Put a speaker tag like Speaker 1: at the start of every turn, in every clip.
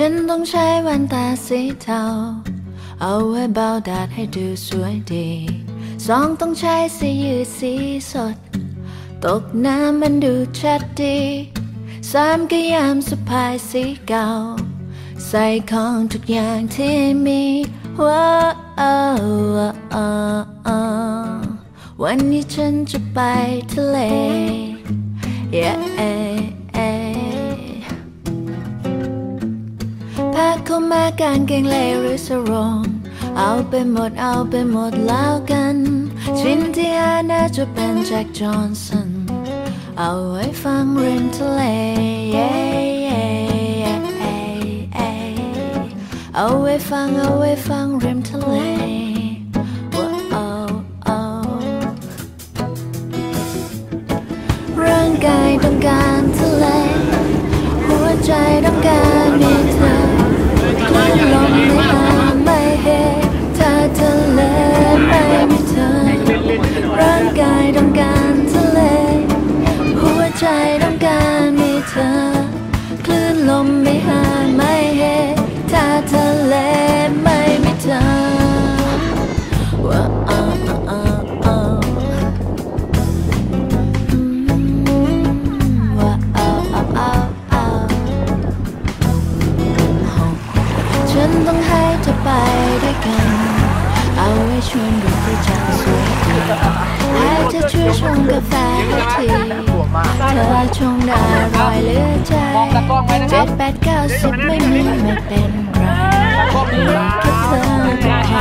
Speaker 1: ฉันต้องใช้แว่นตาสีเทา เอาไว้เบาดาดให้ดูสวยดี สองต้องใช้สียืดสีสด ตกน้ำมันดูชัดดี สามก็ยามสะพายสีเก่า ใส่ของทุกอย่างที่มีว้าว วันนี้ฉันจะไปทะเล yeah ผ้าเข้ามากางเกงเลหรือสรงเอาไปหมดเอาไปหมดแล้วกันชินที่หาน่าจะเป็นแจ็คจอห์นสัน เอาไว้ฟังริมทะเล เอาไว้ฟังเอาไว้ฟังริมทะเล ชวนดูพระจันสวยดีให้เธอช่วยชงกาแฟให้ทีเธอชงได้อร่อยเหลือใจเจ็ดแปดเก้าสิบไม่มีไม่เป็นไรมีแค่เธอกับใคร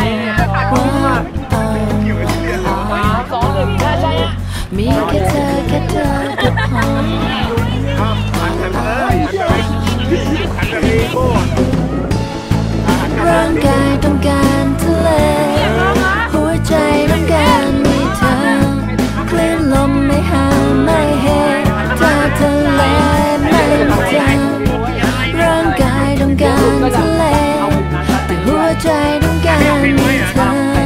Speaker 1: ว้าวมีแค่เธอแค่เธอ ใจ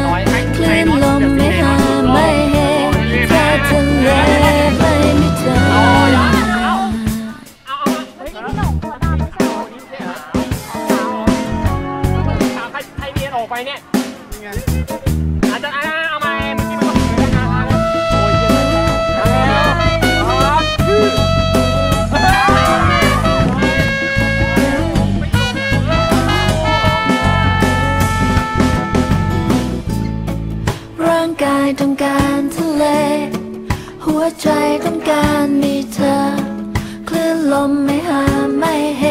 Speaker 1: ใจต้องการมีเธอ คลื่นลมไม่หาไม่เห็
Speaker 2: น